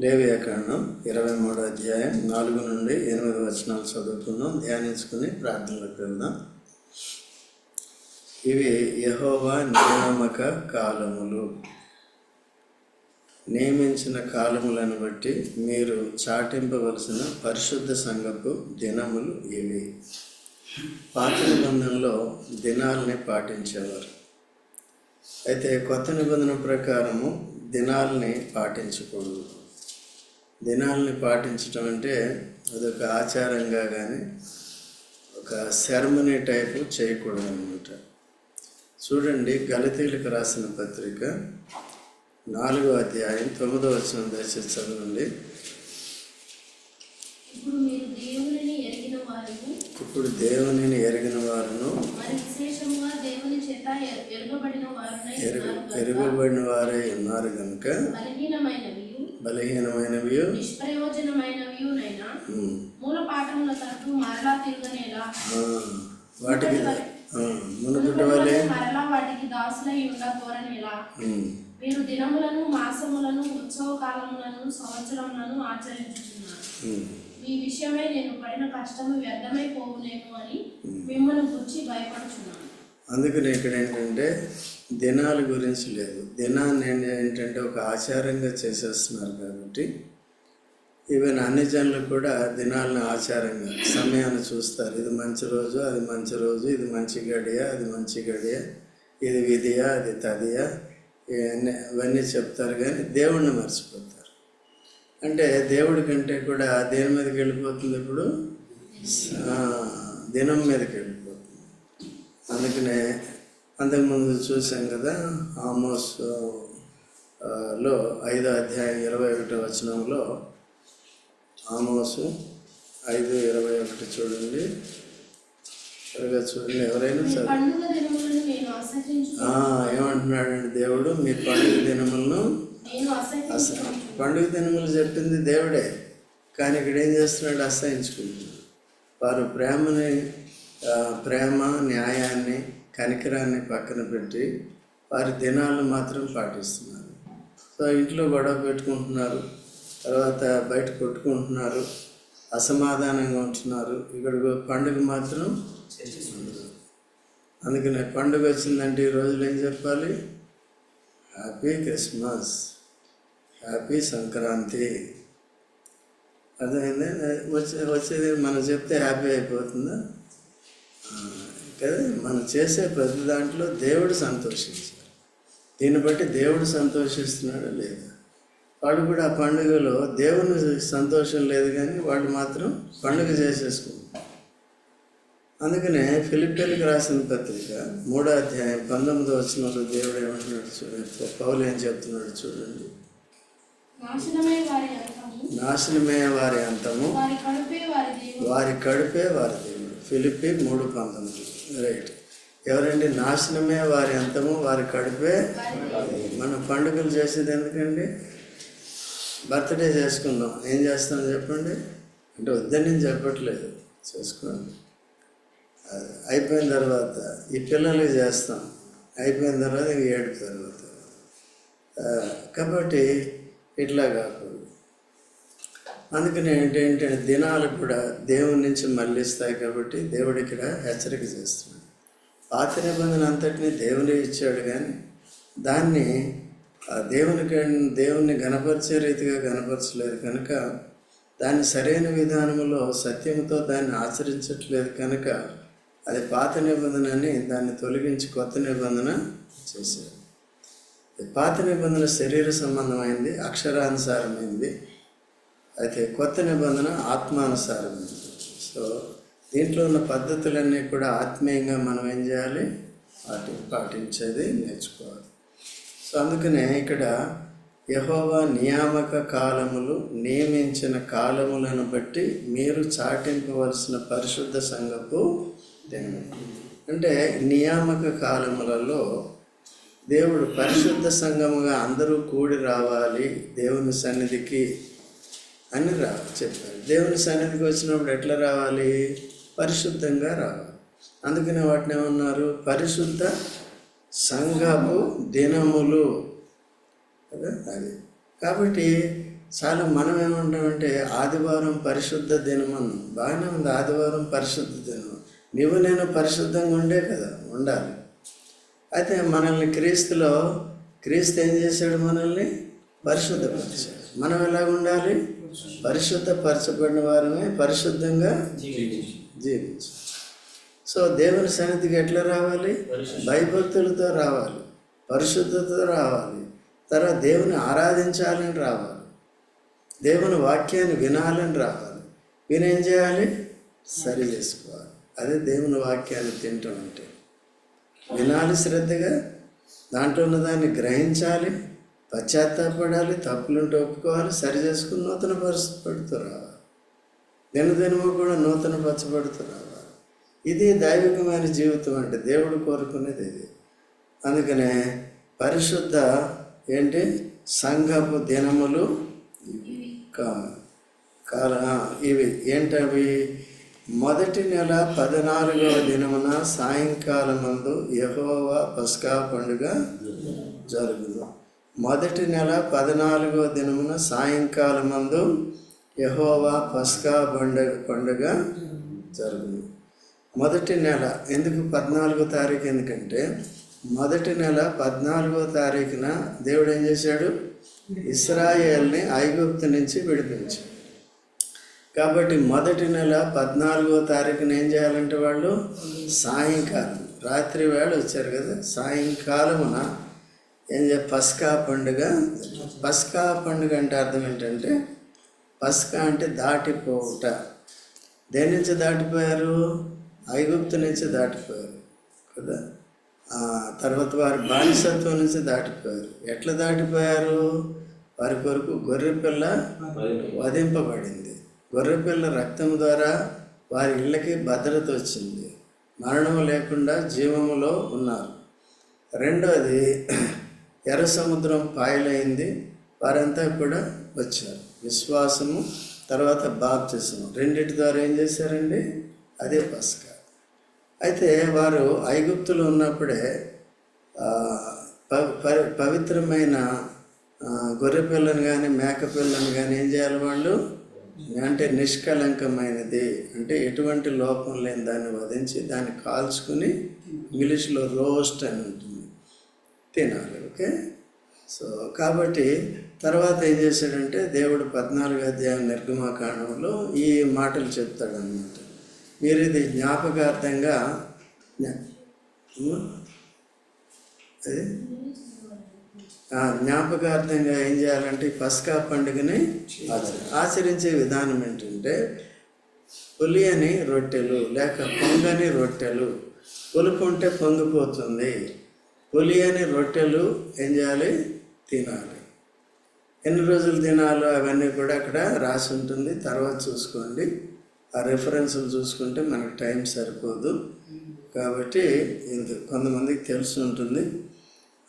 లేవ్యాకరణం ఇరవై మూడో అధ్యాయం నాలుగు నుండి ఎనిమిది వచనాలు చదువుకుందాం ధ్యానించుకుని ప్రార్థనలోకి వెళ్దాం. ఇవి యహోవా నియామక కాలములు. నియమించిన కాలములను బట్టి మీరు చాటింపవలసిన పరిశుద్ధ సంఘపు దినములు ఇవి. పాత నిబంధనలో దినాల్ని పాటించేవారు. అయితే కొత్త నిబంధన ప్రకారము దినాల్ని పాటించకూడదు. దినాల్ని పాటించడం అంటే అదొక ఆచారంగా కానీ ఒక సెరమనీ టైపు చేయకూడదు అనమాట చూడండి గలతీలకు రాసిన పత్రిక నాలుగో అధ్యాయం తొమ్మిదో వచ్చిన దయచేసి చదవండి. ఇప్పుడు దేవునిని ఎరిగిన వారును ఎరుగబడిన వారే ఉన్నారు కనుక బలహీనమైనవి బలహీనమైనవి నిష్ప్రయోజనమైనవియునైనా మూల పాఠముల తరపు మరలా తిరగనేలా? వాటికి మునుపటి వలె మరలా వాటికి దాసులై ఉండ కోరనేలా మీరు దినములను మాసములను ఉత్సవ కాలములను సంవత్సరములను ఆచరించుతున్నారు మీ విషయమై నేను పడిన కష్టము వ్యర్థమైపోవునేమో అని మిమ్మల్ని గురించి భయపడుచున్నాను. అందుకని ఇక్కడ ఏంటంటే దినాల గురించి లేదు. దినాన్ని ఏంటంటే ఒక ఆచారంగా చేసేస్తున్నారు కాబట్టి ఈవెన్ అన్ని జనులు కూడా దినాలను ఆచారంగా సమయాన్ని చూస్తారు. ఇది మంచి రోజు అది మంచి రోజు ఇది మంచి గడియ అది మంచి గడియ ఇది విధియా అది తదియా ఇవన్నీ ఇవన్నీ చెప్తారు కానీ దేవుణ్ణి మర్చిపోతారు. అంటే దేవుడి కంటే కూడా దేని మీదకి వెళ్ళిపోతుంది ఇప్పుడు? దినం మీదకి అంతకుముందు చూసాం కదా ఆమోస్లో ఐదో అధ్యాయం ఇరవై ఒకటో వచనంలో ఆమోసు ఐదు ఇరవై ఒకటి చూడండి. త్వరగా చూడండి ఎవరైనా ఆ, ఏమంటున్నాడండి దేవుడు? మీ పండుగ దినములను పండుగ దినములు చెప్పింది దేవుడే కానీ ఇక్కడ ఏం చేస్తున్నాడు? అసహించుకుంటున్నాడు వారు ప్రేమని ప్రేమ న్యాయాన్ని కనికరాన్ని పక్కన పెట్టి వారి దినాలను మాత్రం పాటిస్తున్నారు. సో ఇంట్లో గొడవ పెట్టుకుంటున్నారు తర్వాత బయట కొట్టుకుంటున్నారు అసమాధానంగా ఉంటున్నారు. ఇక్కడ పండుగ మాత్రం అందుకనే పండుగ వచ్చిందంటే ఈ రోజులు ఏం చెప్పాలి? Happy Christmas happy Sankranti. అర్థమైంది? వచ్చే వచ్చేది మనం చెప్తే హ్యాపీ అయిపోతుందా? కదా మనం చేసే ప్రతి దాంట్లో దేవుడు సంతోషించాలి దీన్ని బట్టి దేవుడు సంతోషిస్తున్నాడా లేదా? వాళ్ళు కూడా ఆ పండుగలో దేవుని సంతోషం లేదు కానీ వాళ్ళు మాత్రం పండుగ చేసేసుకుంటారు అందుకనే ఫిలిపిన్కి రాసిన పత్రిక మూడో అధ్యాయం పంతొమ్మిదో వచ్చినప్పుడు దేవుడు ఏమంటున్నాడు చూడండి. పౌలు ఏం చెప్తున్నాడు చూడండి. నాశనమే వారి అంతము. నాశనమే వారి అంతము. వారి కడుపే వారి దేవుడు. వారి కడుపే వారి దేవుడు. ఫిలిపి మూడు పంతొమ్మిది. రైట్ ఎవరండి? నాశనమే వారి అంతము వారి కడుపే. మన పండుగలు చేసేది ఎందుకండి? బర్త్డే చేసుకుందాం. ఏం చేస్తాం చెప్పండి? అంటే వద్దని నేను చెప్పట్లేదు. చేసుకోండి. అయిపోయిన తర్వాత ఈ పిల్లలకి చేస్తాం. అయిపోయిన తర్వాత ఇంక ఏడు తర్వాత. కాబట్టి ఇట్లా కాకూడదు అందుకని ఏంటంటే దినాలు కూడా దేవుని నుంచి మళ్ళిస్తాయి కాబట్టి దేవుడు ఇక్కడ హెచ్చరిక చేస్తున్నాడు. పాత నిబంధన అంతటిని దేవుడే ఇచ్చాడు కానీ దాన్ని ఆ దేవుని దేవుణ్ణి గణపరిచే రీతిగా గణపరచలేదు కనుక దాన్ని సరైన విధానంలో సత్యంతో దాన్ని ఆచరించట్లేదు కనుక అది పాత నిబంధనని దాన్ని తొలగించి కొత్త నిబంధన చేశారు. పాత నిబంధన శరీర సంబంధమైంది అక్షరానుసారమైంది. అయితే కొత్త నిబంధన ఆత్మానుసారం. సో దీంట్లో ఉన్న పద్ధతులన్నీ కూడా ఆత్మీయంగా మనం ఏం చేయాలి? పాటి పాటించేది నేర్చుకోవాలి. సో అందుకనే ఇక్కడ యహోవా నియామక కాలములు నియమించిన కాలములను బట్టి మీరు చాటింపవలసిన పరిశుద్ధ సంఘపు అంటే నియామక కాలములలో దేవుడు పరిశుద్ధ సంఘముగా అందరూ కూడి రావాలి. దేవుని సన్నిధికి అని రా చెప్పారు దేవుని సన్నిధికి వచ్చినప్పుడు ఎట్లా రావాలి? పరిశుద్ధంగా రావాలి. అందుకనే వాటిని ఏమన్నారు? పరిశుద్ధ సంఘపు దినములు. కదా? అది. కాబట్టి చాలా మనం ఏమంటామంటే ఆదివారం పరిశుద్ధ దినం అన్నాం బాగానే ఉంది. ఆదివారం పరిశుద్ధ దినం. నువ్వు నేను పరిశుద్ధంగా ఉండే కదా ఉండాలి. అయితే మనల్ని క్రీస్తులో క్రీస్తు ఏం చేశాడు మనల్ని? పరిశుద్ధపరిచాడు. మనం ఎలాగ ఉండాలి పరిశుద్ధపరచబడిన వారమే పరిశుద్ధంగా జీవించు. సో దేవుని సన్నిధికి ఎట్లా రావాలి? భయభక్తులతో రావాలి. పరిశుద్ధతతో రావాలి. తర్వాత దేవుని ఆరాధించాలని రావాలి. దేవుని వాక్యాన్ని వినాలని రావాలి. వినేం చేయాలి? సరి చేసుకోవాలి. అదే దేవుని వాక్యాన్ని తింటాం అంటే వినాలి శ్రద్ధగా. దాంట్లో ఉన్న దాన్ని గ్రహించాలి. పశ్చాత్తాపడాలి తప్పులుంటే ఒప్పుకోవాలి సరి చేసుకుని నూతన పరిస్థితి రావాలి దినదినము కూడా నూతన పరచబడుతూ రావాలి ఇది దైవికమైన జీవితం అంటే దేవుడు కోరుకునేది ఇది. అందుకనే పరిశుద్ధ ఏంటి? సంఘపు దినములు కా కాల ఇవి. ఏంటవి? మొదటి నెల పద్నాలుగవ దినమున సాయంకాలం ముందు యహోవా పస్కా పండుగ జరుగును. మొదటి నెల పద్నాలుగో దినమున సాయంకాలమందు యహోవా పస్కా పండుగ పండుగ జరుగును. మొదటి నెల ఎందుకు పద్నాలుగో తారీఖు ఎందుకంటే మొదటి నెల పద్నాలుగో తారీఖున దేవుడు ఏం చేశాడు? ఇస్రాయేల్ని ఐగుప్తు నుంచి విడిపించాడు. కాబట్టి మొదటి నెల పద్నాలుగో తారీఖున ఏం చేయాలంటే వాళ్ళు సాయంకాలం రాత్రి వేళ వచ్చారు కదా సాయంకాలమున ఏం పస్కా పండుగ? పస్కా పండుగ అంటే అర్థం ఏంటంటే పస్కా అంటే దాటిపోవుట. దేని నుంచి దాటిపోయారు? ఐగుప్తు నుంచి దాటిపోయారు కదా? తర్వాత వారి బానిసత్వం నుంచి దాటిపోయారు. ఎట్లా దాటిపోయారు? వారి కొరకు గొర్రెపిల్ల వధింపబడింది. గొర్రెపిల్ల రక్తం ద్వారా వారి ఇళ్ళకి భద్రత వచ్చింది. మరణం లేకుండా జీవములో ఉన్నారు. రెండోది ఎర్ర సముద్రం పాయలైంది వారంతా కూడా వచ్చారు. విశ్వాసము తర్వాత బాప్తిసము. రెండింటి ద్వారా ఏం చేశారండి? అదే పస్కా. అయితే వారు ఐగుప్తులో ఉన్నప్పుడే పవిత్రమైన గొర్రె పిల్లని కానీ మేక పిల్లని కానీ ఏం చేయాలి వాళ్ళు? అంటే నిష్కలంకమైనది అంటే ఎటువంటి లోపం లేని దాన్ని వధించి దాన్ని కాల్చుకుని ఇంగ్లీష్లో రోస్ట్ అని ఉంటుంది. తినాలి. ఓకే. సో కాబట్టి తర్వాత ఏం చేశాడంటే దేవుడు పద్నాలుగు అధ్యాయం నిర్గమాకాండంలో ఈ మాటలు చెప్తాడనమాట మీరు ఇది జ్ఞాపకార్థంగా జ్ఞా- జ్ఞాపకార్థంగా ఏం చేయాలంటే పస్కా పండుగని ఆచరించే విధానం ఏంటంటే పులియని రొట్టెలు లేక పొంగని రొట్టెలు. పులుపు ఉంటే పొంగిపోతుంది. పులియని రొట్టెలు ఏం చేయాలి? తినాలి. ఎన్ని రోజులు తినాలో అవన్నీ కూడా అక్కడ రాసి ఉంటుంది. తర్వాత చూసుకోండి. ఆ రెఫరెన్స్లు చూసుకుంటే మనకు టైం సరిపోదు. కాబట్టి ఇంత కొంతమందికి తెలిసి ఉంటుంది.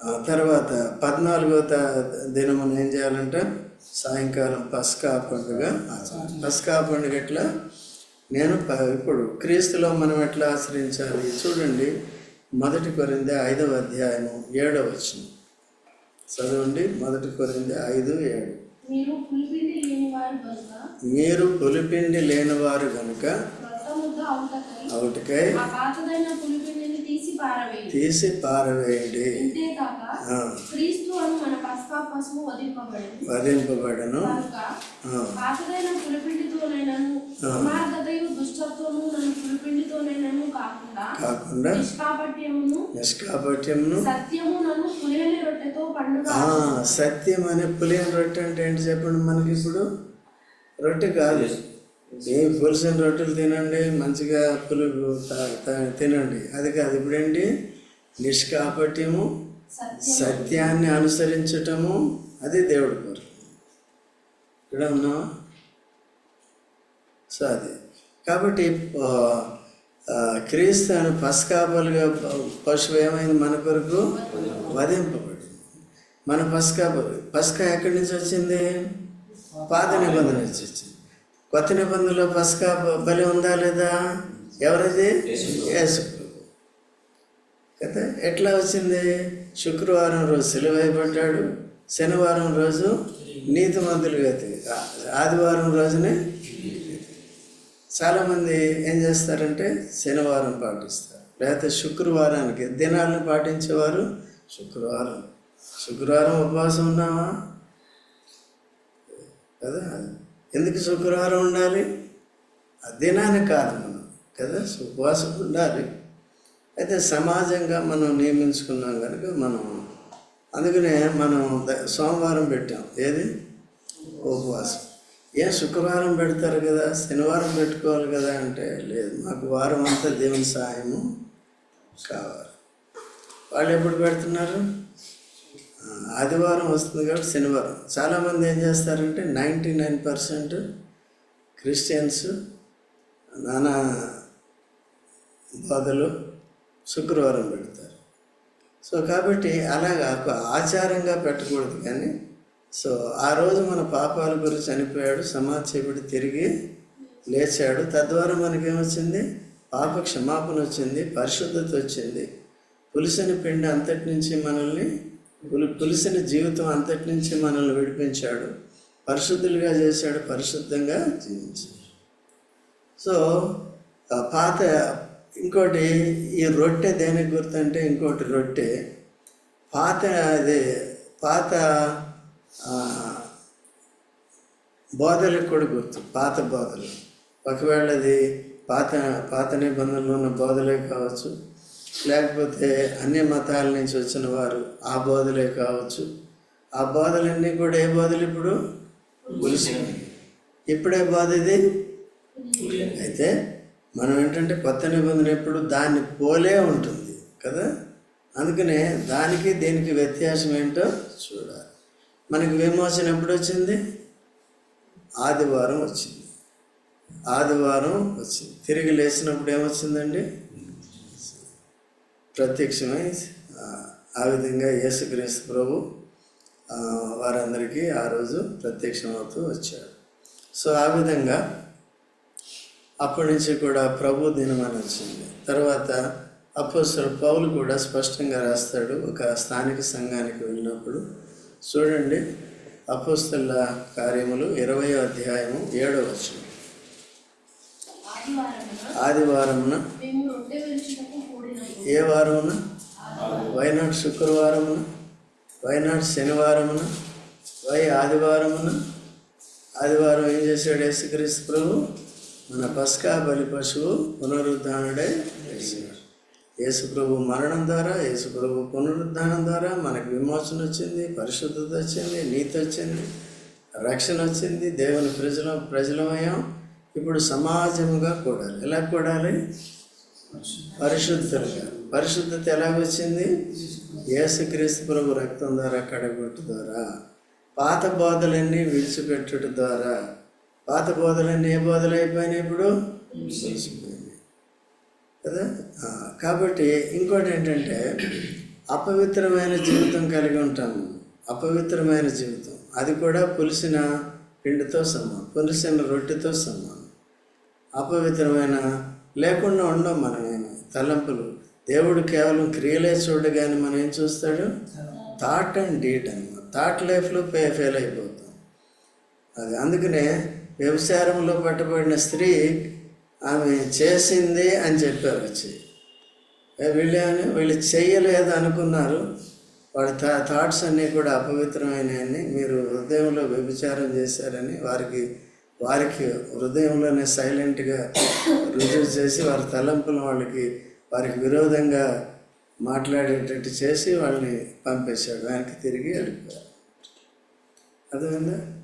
ఆ తర్వాత పద్నాలుగో తా దినమున ఏం చేయాలంటే సాయంకాలం పస్కా పండుగ ఆచరించాలి. పస్కా పండుగ ఎట్లా? నేను ప- ఇప్పుడు క్రీస్తులో మనం ఎట్లా ఆచరించాలి? చూడండి. మొదటి కొరిందే ఐదవ అధ్యాయము ఏడవ వచ్చిన చదవండి మొదటి కొరిందే ఐదు ఏడు. మీరు పులిపిండి కనుక లేనివారు ముద్ద అవుటకై తీసి పారవేయండి తీసి పారవేయండి. అంతేకాక ఆ, క్రీస్తు అని మన పస్కా పశువు వధింపబడింది వధింపబడను. కనుక ఆ, పాతదైన పులిపిండితోనైనను అమార్గతయు దుష్టత్వము నన్ను పులిపిండితోనైనను కాకుండా కాకుండా నిష్కాపట్యమును నిష్కాపట్యమును. సత్యము నన్ను పులియని రొట్టెతో పండుగ ఆ, సత్యం అనే పులియని రొట్టె అంటే ఏంటి చెప్పండి మనకి ఇప్పుడు రొట్టె కాదు. ఏ పులిసిన రొట్టెలు తినండి మంచిగా పులుపు తా- తినండి. అది కాదు ఇప్పుడండి నిష్కాపట్యము సత్యాన్ని అనుసరించటము అది దేవుడి కోరిక. ఇక్కడ ఉన్నావా? సో అది. కాబట్టి క్రీస్తు అని పస్కాపలుగా పశువు ఏమైంది మన కొరకు? వధింపబడింది. మన పస్కా పస్కా ఎక్కడి నుంచి వచ్చింది? పాత నిబంధన నుంచి వచ్చింది. కొత్త నిబంధనలో పసకా బలి ఉందా లేదా? ఎవరిది? యేసు కదా? ఎట్లా వచ్చింది? శుక్రవారం రోజు సెలవు అయిపడ్డాడు శనివారం రోజు నీతి మందులు ఆదివారం రోజునే చాలామంది ఏం చేస్తారంటే శనివారం పాటిస్తారు. లేకపోతే శుక్రవారానికి దినాలను పాటించేవారు శుక్రవారం. శుక్రవారం ఉపవాసం ఉన్నావా? కదా? ఎందుకు శుక్రవారం ఉండాలి? ఆ దినానికి కాదు మనం కదా? ఉపవాసం ఉండాలి. అయితే సమాజంగా మనం నియమించుకున్నాం కనుక మనం అందుకనే మనం సోమవారం పెట్టాం. ఏది? ఉపవాసం. ఏం శుక్రవారం పెడతారు కదా? శనివారం పెట్టుకోవాలి కదా అంటే లేదు. మాకు వారం అంతా దేవుని సహాయము కావాలి. వాళ్ళు ఎప్పుడు పెడుతున్నారు? ఆదివారం వస్తుంది కాబట్టి శనివారం. చాలామంది ఏం చేస్తారంటే నైంటీ నైన్ పర్సెంట్ క్రిస్టియన్స్ నానా బాధలు శుక్రవారం పెడతారు. సో కాబట్టి అలాగా ఆచారంగా పెట్టకూడదు కానీ సో ఆ రోజు మన పాపాల గురించి చనిపోయాడు సమాధి తిరిగి లేచాడు. తద్వారా మనకేమొచ్చింది? పాప క్షమాపణ వచ్చింది పరిశుద్ధత వచ్చింది. పులిసిన పిండి అంతటి నుంచి మనల్ని పులిసిన జీవితం అంతటి నుంచి మనల్ని విడిపించాడు. పరిశుద్ధులుగా చేశాడు పరిశుద్ధంగా జీవించాడు. సో పాత ఇంకోటి ఈ రొట్టె దేనికి గుర్తంటే ఇంకోటి రొట్టె. పాత అది పాత బోధలకు కూడా గుర్తు పాత బోధలు. ఒకవేళ అది పాత పాత నిబంధనలు ఉన్న బోధలే కావచ్చు. లేకపోతే అన్ని మతాల నుంచి వచ్చిన వారు ఆ బోధలే కావచ్చు. ఆ బోధలన్నీ కూడా ఏ బోధలు ఇప్పుడు? పులిసిపోయి ఇప్పుడే బోధ ఇది? అయితే మనం ఏంటంటే కొత్త నిబంధన ఎప్పుడు దాన్ని పోలే ఉంటుంది కదా? అందుకనే దానికి దీనికి వ్యత్యాసం ఏంటో చూడాలి. మనకి విమోచన ఎప్పుడు వచ్చింది? ఆదివారం వచ్చింది. ఆదివారం వచ్చింది. తిరిగి లేచినప్పుడు ఏమొచ్చిందండి? ప్రత్యక్షమై ఆ, విధంగా యేసుక్రీస్తు ప్రభు వారందరికీ ఆ రోజు ప్రత్యక్షమవుతూ వచ్చాడు. సో ఆ విధంగా అప్పటి నుంచి కూడా ప్రభు దినమని వచ్చింది. తర్వాత అపోస్తలు పౌలు కూడా స్పష్టంగా రాస్తాడు ఒక స్థానిక సంఘానికి వెళ్ళినప్పుడు. చూడండి అపోస్తల కార్యములు ఇరవై అధ్యాయము ఏడవ వచనం. ఆదివారమున ఏ వారమున? వైనాడు శుక్రవారమున వైనాడు శనివారమున వై ఆదివారమున. ఆదివారం ఏం చేశాడు యేసుక్రీస్తు ప్రభు? మన పస్కా బలి పశువు పునరుద్ధానుడై లేచాడు. యేసు ప్రభు మరణం ద్వారా యేసు ప్రభు పునరుద్ధానం ద్వారా మనకు విమోచన వచ్చింది పరిశుద్ధత వచ్చింది నీతి వచ్చింది రక్షణ వచ్చింది దేవుని ప్రజల ప్రజలమయం ఇప్పుడు సమాజముగా కూడాలి. ఎలా కూడాలి? పరిశుద్ధులుగా పరిశుద్ధత ఎలా వచ్చింది? యేసుక్రీస్తు ప్రభు రక్తం ద్వారా కడగొట్టు ద్వారా పాత బోధలన్నీ విడిచిపెట్టుట ద్వారా. పాత బోధలన్నీ ఏ బోధలు అయిపోయినాయి ఇప్పుడు? కదా? కాబట్టి ఇంకోటి ఏంటంటే అపవిత్రమైన జీవితం కలిగి ఉంటాము అపవిత్రమైన జీవితం. అది కూడా పులిసిన పిండితో సమానం పులిసిన రొట్టెతో సమానం. అపవిత్రమైన లేకుండా ఉండం మనం తలంపులు. దేవుడు కేవలం క్రియలే చూడగానే మనం ఏం చూస్తాడు? థాట్ అండ్ డీట్ అనమాట థాట్ లైఫ్లో ఫే ఫెయిల్ అయిపోతాం. అది అందుకనే వ్యభిచారంలో పట్టబడిన స్త్రీ ఆమె చేసింది అని చెప్పారు వచ్చి. ఏ వీళ్ళు వీళ్ళు చెయ్యలేదు అనుకున్నారు. వాడి థా థాట్స్ అన్నీ కూడా అపవిత్రమైనాయని మీరు హృదయంలో వ్యభిచారం చేశారని వారికి వారికి హృదయంలోనే సైలెంట్గా రుజువు చేసి వారి తలంపులు వాళ్ళకి వారికి విరోధంగా మాట్లాడేటట్టు చేసి వాళ్ళని పంపేశాడు. వెనక్కి తిరిగి వెళ్ళిపోయారు అర్థమైందా?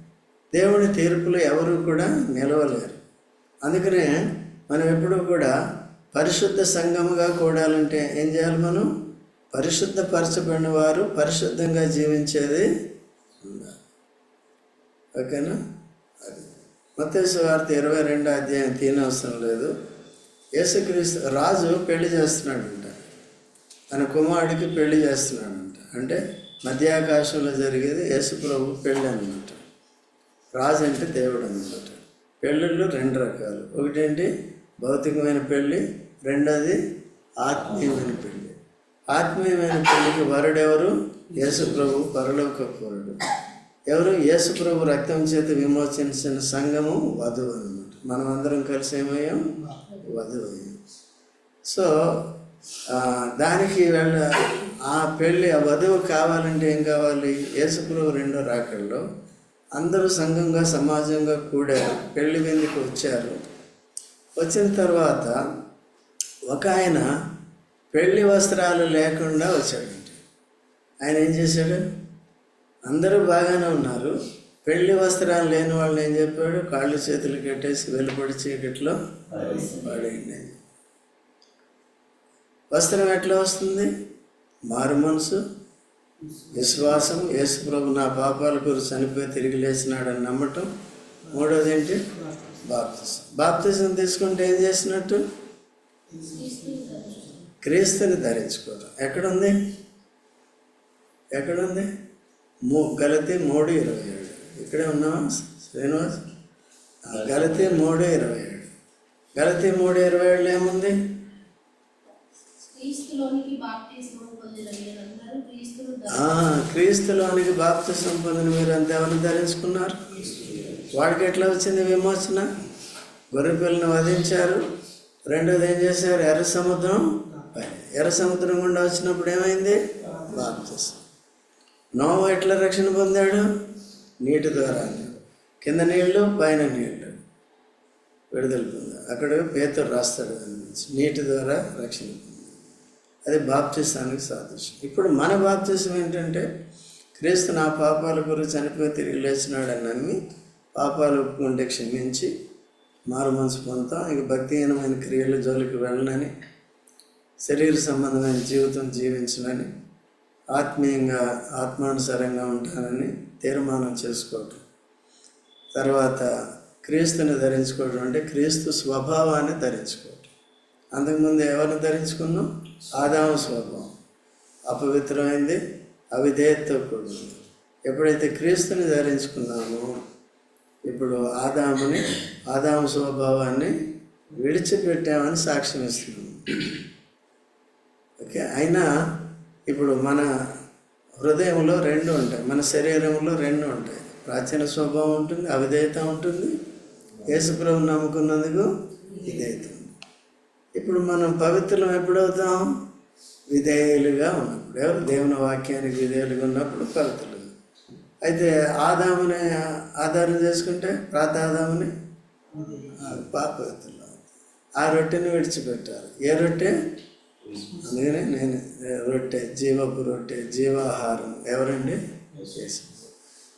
దేవుని తీర్పులు ఎవరు కూడా నిలవలేరు. అందుకనే మనం ఎప్పుడూ కూడా పరిశుద్ధ సంఘముగా కూడాలంటే ఏం చేయాలి మనం? పరిశుద్ధపరచబడిన వారు పరిశుద్ధంగా జీవించేది ఉండాలి. ఓకేనా? అది. మత్తేసు వార్త ఇరవై రెండో అధ్యాయం తీనవసరం లేదు. యేసుక్రీస్తు రాజు పెళ్ళి చేస్తున్నాడంట. తన కుమారుడికి పెళ్ళి చేస్తున్నాడంట. అంటే మధ్యాకాశంలో జరిగేది యేసు ప్రభు పెళ్ళి అనమాట రాజు అంటే దేవుడు అనమాట పెళ్ళిళ్ళు రెండు రకాలు. ఒకటేంటి? భౌతికమైన పెళ్ళి రెండోది ఆత్మీయమైన పెళ్ళి ఆత్మీయమైన పెళ్ళికి వరుడెవరు? యేసు ప్రభు పరలోక పరుడు ఎవరు? యేసుప్రభు రక్తం చేత విమోచించిన సంఘము వధువు అనమాట మనం అందరం కలిసి ఏమయ్యాం? వధువు అయ్యాం సో దానికి వెళ్ళ ఆ పెళ్ళి ఆ వధువు కావాలంటే ఏం కావాలి? యేసుప్రభు రెండో రాకల్లో అందరూ సంఘంగా సమాజంగా కూడారు. పెళ్ళి విందుకు వచ్చారు. వచ్చిన తర్వాత ఒక ఆయన పెళ్ళి వస్త్రాలు లేకుండా వచ్చాడండి ఆయన ఏం చేశాడు? అందరూ బాగానే ఉన్నారు. పెళ్ళి వస్త్రాలు లేని వాళ్ళు ఏం చెప్పాడు? కాళ్ళు చేతులు కట్టేసి వెలుపడి చీకట్లో పడేయండి. వస్త్రం ఎట్లా వస్తుంది? మారు మనసు విశ్వాసం యేసుప్రభు నా పాపాల గురించి చనిపోయి తిరిగి లేచినాడని నమ్మటం. మూడోది ఏంటి? బాప్తిజం బాప్తిజం తీసుకుంటే ఏం చేసినట్టు? క్రీస్తుని ధరించుకోవడం ఎక్కడుంది? ఎక్కడుంది? మూ గలతి మూడు ఇరవై ఏడు. ఇక్కడే ఉన్నావా? శ్రీనివాస్? గలతి మూడు ఇరవై ఏడు. గలతి మూడు ఇరవై ఏడులో ఏముంది? క్రీస్తులోనికి బాప్తిస్మం పొందిన మీరందరూ క్రీస్తును ఆ, క్రీస్తులోనికి బాప్తిసం పొందిన మీరు అంత ఎవరిని ధరించుకున్నారు? వాడికి ఎట్లా వచ్చింది విమోచన? గొర్రె పిల్లని వధించారు. రెండోది ఏం చేశారు? ఎర్ర సముద్రం. ఎర్ర సముద్రం గుండా వచ్చినప్పుడు ఏమైంది? బాప్తిసం నోవా ఎట్లా రక్షణ పొందాడు? నీటి ద్వారా. కింద నీళ్ళు పైన నీళ్ళు విడుదల పొందాడు అక్కడ పేతురు రాస్తాడు దాని నీటి ద్వారా రక్షణ అది బాప్తిస్తానికి సాదృశ్యం. ఇప్పుడు మన బాప్తిసం ఏంటంటే క్రీస్తు నా పాపాల గురించి చనిపోయి తిరిగి లేచినాడని నమ్మి పాపాలు ఒప్పుకుంటే క్షమించి మారు మనసు పొందుతాం. ఇక భక్తిహీనమైన క్రియలు జోలికి వెళ్ళనని శరీర సంబంధమైన జీవితం జీవించనని ఆత్మీయంగా ఆత్మానుసారంగా ఉంటానని తీర్మానం చేసుకోవటం. తర్వాత క్రీస్తుని ధరించుకోవడం అంటే క్రీస్తు స్వభావాన్ని ధరించుకోవటం. అంతకుముందు ఎవరిని ధరించుకున్నాం? ఆదాము స్వభావం. అపవిత్రమైంది అవిధేయతతో కూడింది ఎప్పుడైతే క్రీస్తుని ధరించుకున్నామో ఇప్పుడు ఆదాముని ఆదాము స్వభావాన్ని విడిచిపెట్టామని సాక్ష్యం ఇస్తున్నాము ఓకే? అయినా ఇప్పుడు మన హృదయంలో రెండు ఉంటాయి. మన శరీరంలో రెండు ఉంటాయి. ప్రాచీన స్వభావం ఉంటుంది అవిధేయత ఉంటుంది. యేసుప్రభు నమ్ముకున్నందుకు విధేయత ఇప్పుడు మనం పవిత్రం ఎప్పుడవుతాం? విధేయులుగా ఉన్నప్పుడు. ఎవరు? దేవుని వాక్యానికి విధేయులుగా ఉన్నప్పుడు పవిత్రులు అయితే ఆదాముని ఆధారం చేసుకుంటే ప్రాత ఆదాముని? పాపవిత్రులు ఆ రొట్టెని విడిచిపెట్టారు ఏ రొట్టె? అందుకనే నేను రొట్టె జీవపు రొట్టె జీవాహారం ఎవరండి? యేసు.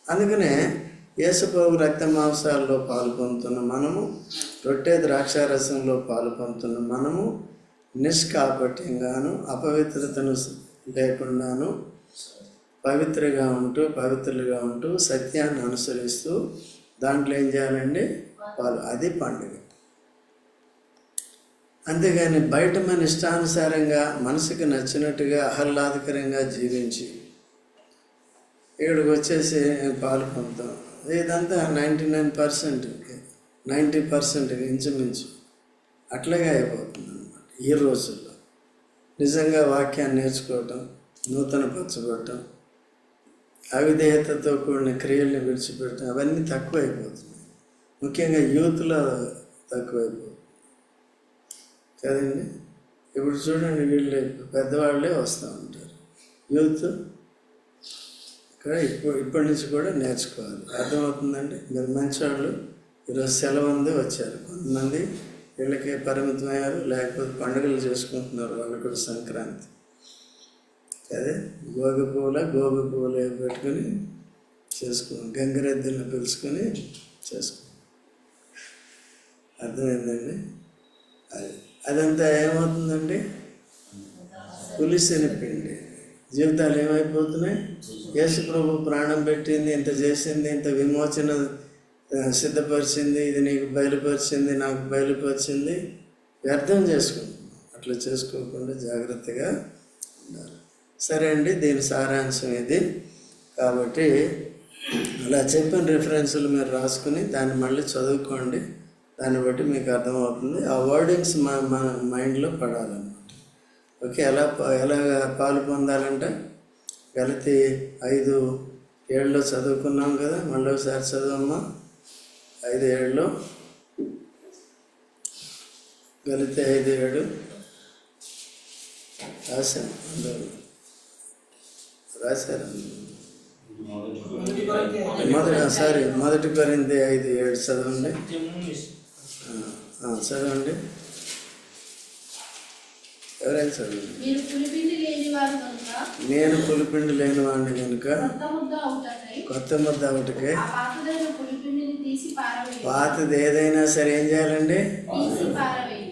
అందుకనే యేసుప్రభు రక్త మాంసాల్లో పాలు పొందుతున్న మనము రొట్టె ద్రాక్షారసంలో పాలు పొందుతున్న మనము నిష్కాపట్యంగాను అపవిత్రతను లేకుండాను పవిత్రగా ఉంటూ పవిత్రులుగా ఉంటూ సత్యాన్ని అనుసరిస్తూ దాంట్లో ఏం చేయాలండి? పాలు. అది పండుగ. అంతేగాని బయట మన ఇష్టానుసారంగా మనసుకు నచ్చినట్టుగా ఆహ్లాదకరంగా జీవించి ఇక్కడికి వచ్చేసి పాలు పొందుతాం ఇదంతా ninety nine percent ninety percent ఇంచుమించు అట్లాగే అయిపోతుంది అనమాట ఈ రోజుల్లో. నిజంగా వాక్యాన్ని నేర్చుకోవటం నూతన పరచబడటం అవిధేయతతో కూడిన క్రియల్ని విడిచిపెట్టడం అవన్నీ తక్కువైపోతున్నాయి. ముఖ్యంగా యూత్లో తక్కువైపోతుంది కదండి? ఇప్పుడు చూడండి వీళ్ళు పెద్దవాళ్ళే వస్తూ ఉంటారు. యూత్ ఇక్కడ ఇప్పుడు ఇప్పటి నుంచి కూడా నేర్చుకోవాలి. అర్థమవుతుందండి? మీరు మంచివాళ్ళు ఈరోజు సెలవు ఉంది వచ్చారు. కొంతమంది వీళ్ళకి పరిమితమయ్యారు లేకపోతే పండుగలు చేసుకుంటున్నారు వాళ్ళు కూడా సంక్రాంతి. అదే గోగి పువ్వుల గోగి పువ్వులు పెట్టుకొని చేసుకో గంగిరెద్దులను పిలుచుకొని చేసుకో అర్థమైందండి? అది. అదంతా ఏమవుతుందండి తులిసినపిండి జీవితాలు ఏమైపోతున్నాయి? యేసుప్రభు ప్రాణం పెట్టింది ఇంత చేసింది ఇంత విమోచన సిద్ధపరిచింది ఇది నీకు బయలుపరిచింది నాకు బయలుపరిచింది. వ్యర్థం చేసుకుంటున్నాం. అట్లా చేసుకోకుండా జాగ్రత్తగా ఉండాలి. సరే అండి దీని సారాంశం ఇది. కాబట్టి అలా చెప్పిన రిఫరెన్సులు మీరు రాసుకుని దాన్ని మళ్ళీ చదువుకోండి. దాన్ని బట్టి మీకు అర్థమవుతుంది. ఆ వర్డింగ్స్ మన మన మైండ్లో పడాలన్నమాట. ఓకే ఎలా ఎలా పాలు పొందాలంటే గలతి ఐదు ఏడులో చదువుకున్నాం కదా మళ్ళీ ఒకసారి చదవమ్మా. ఐదు ఏడులో గలితే ఐదు ఏడు. అందరూ. రాశారు? మొదటి సారీ మొదటి కొరింది ఐదు ఏడు చదవండి. చదవండి. ఎవరైనా చదవండి. కనుక నేను పులిపిండి లేని వాడిని కనుక కొత్త ముద్ద ఒకటికే పాతది ఏదైనా సరే ఏం చేయాలండి?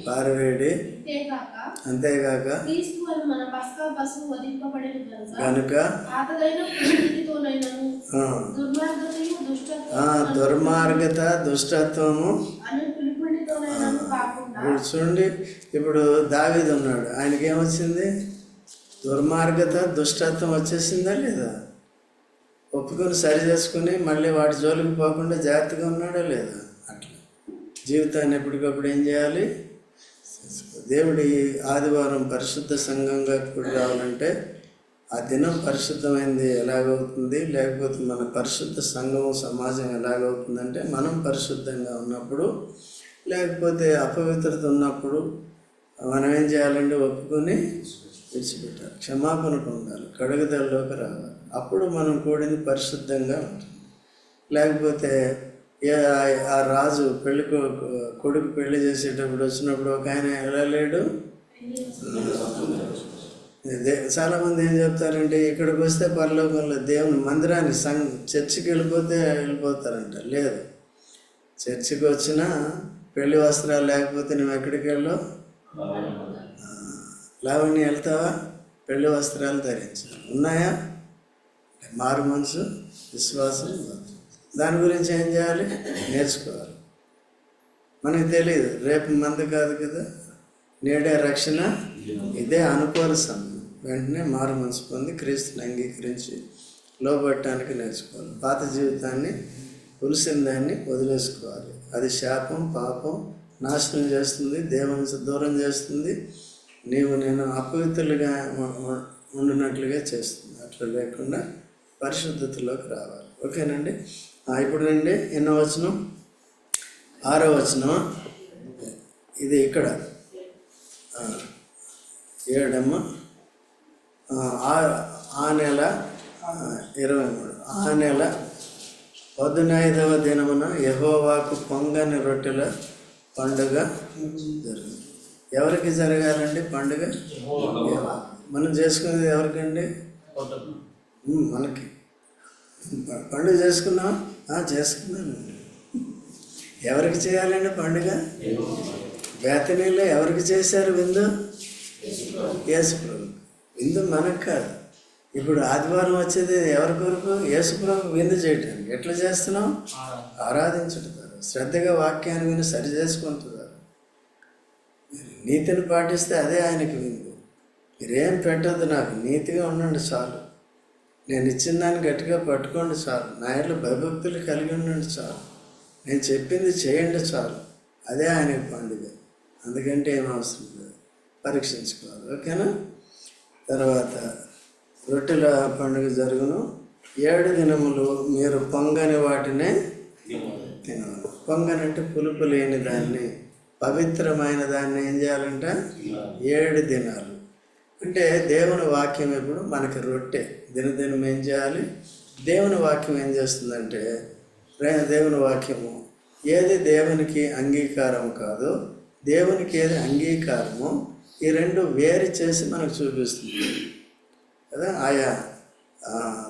పారవేడి అంతేగాక కనుక దుర్మార్గత దుష్టత్వము ఇప్పుడు చూడండి ఇప్పుడు దావీది ఉన్నాడు. ఆయనకి ఏమొచ్చింది దుర్మార్గత దుష్టత్వం వచ్చేసిందా లేదా? ఒప్పుకొని సరి చేసుకుని మళ్ళీ వాటి జోలికి పోకుండా జాగ్రత్తగా ఉన్నాడా లేదా? అట్లా. జీవితాన్ని ఎప్పటికప్పుడు ఏం చేయాలి? దేవుడి ఆదివారం పరిశుద్ధ సంఘంగా కూడా రావాలంటే ఆ దినం పరిశుద్ధమైంది ఎలాగవుతుంది? లేకపోతే మన పరిశుద్ధ సంఘం సమాజం ఎలాగవుతుందంటే మనం పరిశుద్ధంగా ఉన్నప్పుడు లేకపోతే అపవిత్రత ఉన్నప్పుడు మనం ఏం చేయాలంటే ఒప్పుకొని విడిచిపెట్టాలి. క్షమాపణ పొందాలి. కడుగుదలలోకి రావాలి. అప్పుడు మనం కోడిని పరిశుద్ధంగా ఉంటుంది. లేకపోతే ఏ ఆ- రాజు పెళ్ళి కొడుకు పెళ్ళి చేసేటప్పుడు వచ్చినప్పుడు ఒక ఆయన ఎలా లేడు? దే- ఏం చెప్తారంటే ఇక్కడికి వస్తే పరలోకంలో దేవుని మందిరాన్ని సంఘ చర్చికి వెళ్ళిపోతే వెళ్ళిపోతారంట. లేదు. చర్చికి వచ్చినా పెళ్ళి వస్త్రాలు లేకపోతే నువ్వు ఎక్కడికి వెళ్ళావు? లావణ్య వెళ్తావా? పెళ్ళి వస్త్రాలు ధరించాలి ఉన్నాయా? మారు మనసు విశ్వాసం దాని గురించి ఏం చేయాలి? నేర్చుకోవాలి. మనకు తెలియదు రేపు మంది కాదు కదా? నేడే రక్షణ ఇదే అనుకూల సమయం. వెంటనే మారు మనసు పొంది క్రీస్తుని అంగీకరించి లోబట్టడానికి నేర్చుకోవాలి. పాత జీవితాన్ని పులిసిన దాన్ని వదిలేసుకోవాలి. అది శాపం పాపం నాశనం చేస్తుంది దేవుని దూరం చేస్తుంది. నీవు నేను అపవిత్రులుగా ఉండినట్లుగా చేస్తుంది. అట్లా లేకుండా పరిశుద్ధతలోకి రావాలి. ఓకేనండి? ఇప్పుడు రండి. ఎన్నో వచనం? ఆరో వచనం. ఇది ఇక్కడ. ఏడమ్మ? ఆ, ఆ- నెల ఇరవై మూడు. ఆ నెల పదునైదవ దినమున యహోవాకు పొంగని రొట్టెల పండుగ జరుగుతుంది. ఎవరికి జరగాలండి పండుగ? మనం చేసుకునేది ఎవరికండి? మనకి. పండుగ చేసుకున్నాం చేసుకున్నాను. ఎవరికి చేయాలండి పండుగ? బేతనీలో ఎవరికి చేశారు విందు? యేసుప్రభు విందు మనకు కాదు. ఇప్పుడు ఆదివారం వచ్చేది ఎవరి కొరకు? యేసుప్రభు విందు చేయటానికి. ఎట్లా చేస్తున్నాం? ఆరాధించుతారు శ్రద్ధగా వాక్యాన్ని విని సరి చేసుకుంటున్నారు. నీతిని పాటిస్తే అదే ఆయనకి విందు. మీరేం పెట్టద్దు నాకు నీతిగా ఉండండి చాలు. నేను ఇచ్చిన దాన్ని గట్టిగా పట్టుకోండి చాలు. నా ఇంట్లో భయభక్తులు కలిగి ఉండండి చాలు. నేను చెప్పింది చేయండి చాలు. అదే ఆయనకి పండుగ. అందుకంటే ఏం అవసరం లేదు. పరీక్షించుకోవాలి. ఓకేనా? తర్వాత రొట్టెల పండుగ జరుగును. ఏడు దినములు మీరు పొంగని వాటినే తినవాలి. పొంగని అంటే పులుపు లేని దాన్ని పవిత్రమైన దాన్ని ఏం చేయాలంట? ఏడు దినాలు. అంటే దేవుని వాక్యం ఇప్పుడు మనకి రొట్టె. దినదినం ఏం చేయాలి? దేవుని వాక్యం ఏం చేస్తుందంటే దేవుని వాక్యము. ఏది దేవునికి అంగీకారం కాదో దేవునికి ఏది అంగీకారమో ఈ రెండు వేరు చేసి మనకు చూపిస్తుంది. కదా? ఆయా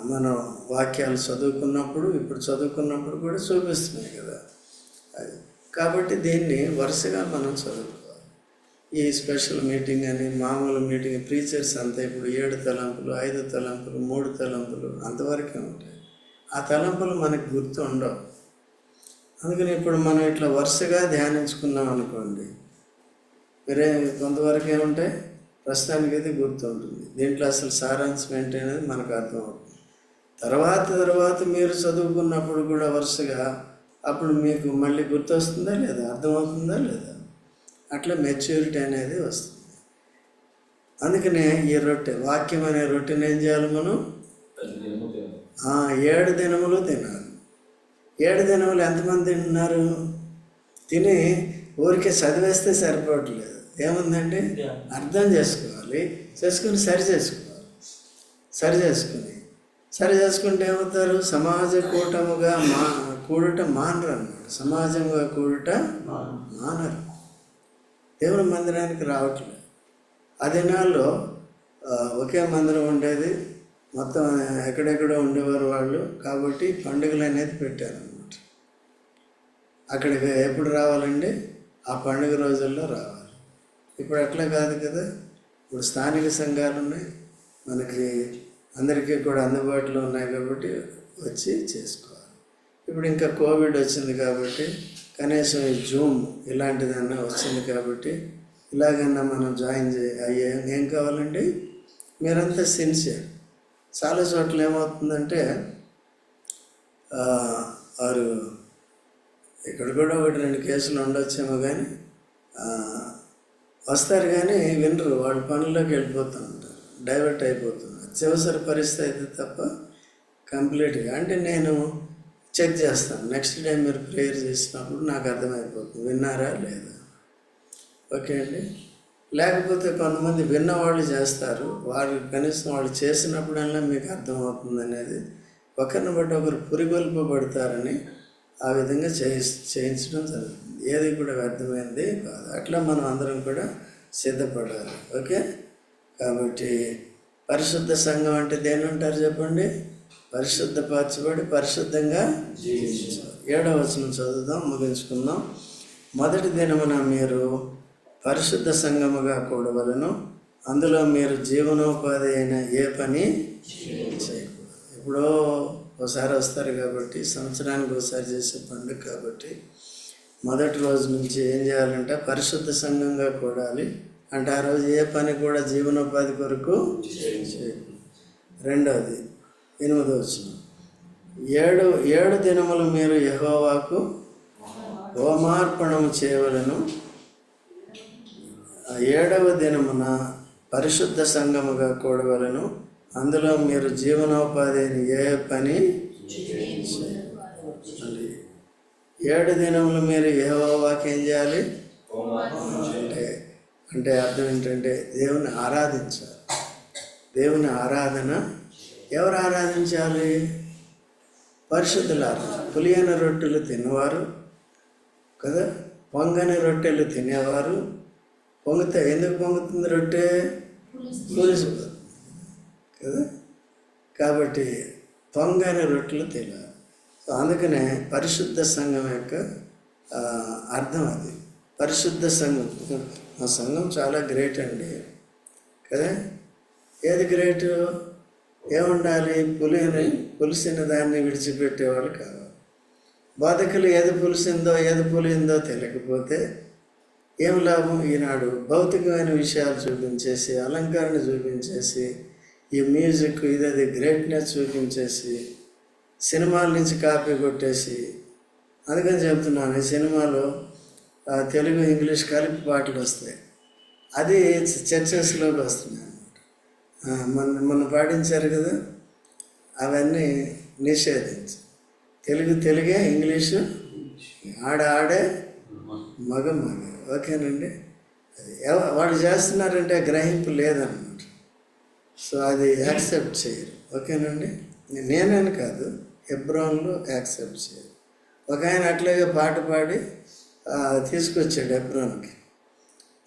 మనం వాక్యాలు చదువుకున్నప్పుడు ఇప్పుడు చదువుకున్నప్పుడు కూడా చూపిస్తున్నాయి కదా? అది. కాబట్టి దీన్ని వరుసగా మనం చదువుకోవాలి. ఈ స్పెషల్ మీటింగ్ అని మామూలు మీటింగ్ ప్రీచర్స్ అంతా ఇప్పుడు ఏడు తలంపులు ఐదు తలంపులు మూడు తలంపులు అంతవరకే ఉంటాయి. ఆ తలంపులు మనకు గుర్తు ఉండవు. అందుకని ఇప్పుడు మనం ఇట్లా వరుసగా ధ్యానించుకున్నాం అనుకోండి వేరే కొంతవరకు ఏముంటాయి ప్రస్తుతానికి అయితే గుర్తుంటుంది. దీంట్లో అసలు సారాంశం ఏంటనేది అనేది మనకు అర్థమవుతుంది. తర్వాత తర్వాత మీరు చదువుకున్నప్పుడు కూడా వరుసగా అప్పుడు మీకు మళ్ళీ గుర్తొస్తుందా లేదా? అర్థమవుతుందా లేదా? అట్లా మెచ్యూరిటీ అనేది వస్తుంది. అందుకనే ఈ రొట్టె వాక్యం అనే రొట్టెని ఏం చేయాలి మనం? ఏడు దినములు తినాలి. ఏడు దినములు ఎంతమంది తింటున్నారు తిని ఊరికే చదివేస్తే సరిపోవట్లేదు. ఏముందండి అర్థం చేసుకోవాలి చేసుకుని సరి చేసుకోవాలి. సరి చేసుకుని. సరి చేసుకుంటే ఏమవుతారు? సమాజ కూటముగా మా కూడుట మానరు అన్నమాట సమాజంగా కూడుట మానరు. దేవుని మందిరానికి రావట్లేదు. ఆ దినాల్లో ఒకే మందిరం ఉండేది. మొత్తం ఎక్కడెక్కడో ఉండేవారు వాళ్ళు. కాబట్టి పండుగలు అనేది పెట్టారన్నమాట. అక్కడికి ఎప్పుడు రావాలండి? ఆ పండుగ రోజుల్లో రావాలి. ఇప్పుడు అట్లా కాదు కదా. ఇప్పుడు స్థానిక సంఘాలు ఉన్నాయి. మనకి అందరికీ కూడా అందుబాటులో ఉన్నాయి కాబట్టి వచ్చి చేసుకోవాలి. ఇప్పుడు ఇంకా కోవిడ్ వచ్చింది కాబట్టి కనీసం ఈ జూమ్ ఇలాంటిదన్నా వచ్చింది కాబట్టి ఇలాగన్నా మనం జాయిన్ చే అయ్యే ఏం కావాలండి? మీరంతా సిన్సియర్. చాలా చోట్ల ఏమవుతుందంటే వారు ఇక్కడ కూడా ఒకటి రెండు కేసులు ఉండొచ్చేమో కానీ వస్తారు కానీ వినరు వాళ్ళ పనుల్లోకి వెళ్ళిపోతూ ఉంటారు డైవర్ట్ అయిపోతుంది. అత్యవసర పరిస్థితి అయితే తప్ప కంప్లీట్గా. అంటే నేను చెక్ చేస్తాను. నెక్స్ట్ డే మీరు ప్రేయర్ చేసినప్పుడు నాకు అర్థమైపోతుంది. విన్నారా లేదా? ఓకే అండి. లేకపోతే కొంతమంది విన్నవాళ్ళు చేస్తారు. వారు కనీసం వాళ్ళు చేసినప్పుడల్లా మీకు అర్థమవుతుంది అనేది ఒకరిని బట్టి ఒకరు పురిగొల్పబడతారని ఆ విధంగా చేయి చేయించడం జరుగుతుంది. ఏది కూడా వ్యర్థమైంది కాదు. అట్లా మనం అందరం కూడా సిద్ధపడాలి. ఓకే? కాబట్టి పరిశుద్ధ సంఘం అంటే దేని అంటారు చెప్పండి? పరిశుద్ధపరచబడి పరిశుద్ధంగా ఏడవ వచనం చదువుదాం ముగించుకుందాం. మొదటి దినమున మీరు పరిశుద్ధ సంఘముగా కూడవలను. అందులో మీరు జీవనోపాధి అయిన ఏ పని చేయకూడదు. ఎప్పుడో ఒకసారి వస్తారు కాబట్టి సంవత్సరానికి ఒకసారి చేసే పండుగ కాబట్టి మొదటి రోజు నుంచి ఏం చేయాలంటే పరిశుద్ధ సంఘంగా కూడాలి. అంటే ఆ రోజు ఏ పని కూడా జీవనోపాధి కొరకు చేయకూడదు. రెండవది ఎనిమిది వచ్చిన ఏడు ఏడు దినములు మీరు యహోవాకు హోమార్పణము చేయవలను. ఏడవ దినమున పరిశుద్ధ సంఘముగా కూడవలను. అందులో మీరు జీవనోపాధిని ఏ పని మళ్ళీ ఏడు దినములు మీరు ఏవో వాక్యం చేయాలి? అంటే అంటే అర్థం ఏంటంటే దేవుని ఆరాధించాలి. దేవుని ఆరాధన ఎవరు ఆరాధించాలి? పరిశుద్ధుల పులియన రొట్టెలు తినేవారు కదా? పొంగని రొట్టెలు తినేవారు. పొంగితే ఎందుకు పొంగుతుంది రొట్టె? పులిసిపోతుంది కదా? కాబట్టి పొంగని రొట్టెలు తినాలి. సో అందుకనే పరిశుద్ధ సంఘం యొక్క అర్థం అది. పరిశుద్ధ సంఘం. మా సంఘం చాలా గ్రేట్ అండి. కదా? ఏది గ్రేట్? ఏముండాలి? పులిని పులిసిన దాన్ని విడిచిపెట్టేవాళ్ళు కావాలి. బాధకులు ఏది పులిసిందో ఏది పులిందో తెలియకపోతే ఏం లాభం ఈనాడు? భౌతికమైన విషయాలు చూపించేసి అలంకరణ చూపించేసి ఈ మ్యూజిక్ ఇదది గ్రేట్నెస్ చూపించేసి సినిమాల నుంచి కాపీ కొట్టేసి అందుకని చెప్తున్నాను ఈ సినిమాలో తెలుగు ఇంగ్లీష్ కలిపి పాటలు వస్తాయి. అది చర్చెస్లోకి వస్తున్నాయి అన్నమాట. మొన్న మొన్న పాటించారు కదా అవన్నీ నిషేధించి. తెలుగు తెలుగే ఇంగ్లీషు ఆడ ఆడే మగ మగ. ఓకేనండి? అది ఎవ- వాళ్ళు చేస్తున్నారంటే గ్రహింపు లేదన్నమాట. సో అది యాక్సెప్ట్ చేయరు. ఓకేనండి? నేనని కాదు. ఎబ్రాన్లో యాక్సెప్ట్ చేయాలి. ఒక ఆయన అట్లాగే పాట పాడి తీసుకొచ్చాడు ఎబ్రోన్కి.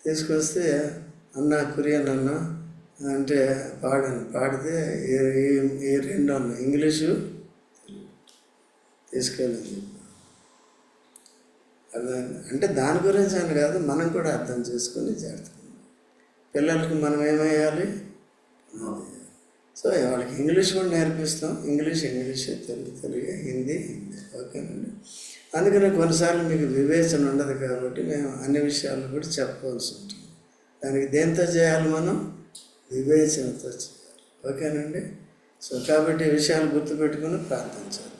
తీసుకొస్తే అన్న కురియన్ అన్న అంటే పాడాను పాడితే ఈ- ఈ- రెండు అన్న ఇంగ్లీషు తీసుకెళ్ళింది అర్థం అంటే దాని గురించి అని కాదు మనం కూడా అర్థం చేసుకొని చేస్తాం. పిల్లలకి మనం ఏమయ్యాలి సో వాళ్ళకి ఇంగ్లీష్ కూడా నేర్పిస్తాం. English English Telugu Telugu Hindi Hindi. ఓకేనండి అందుకని కొన్నిసార్లు మీకు వివేచన ఉండదు కాబట్టి మేము అన్ని విషయాలు కూడా చెప్పవలసి ఉంటుంది. దానికి దేంతో చేయాలి మనం? వివేచనతో చేయాలి. ఓకేనండి సో కాబట్టి విషయాలు గుర్తుపెట్టుకుని ప్రార్థించాలి.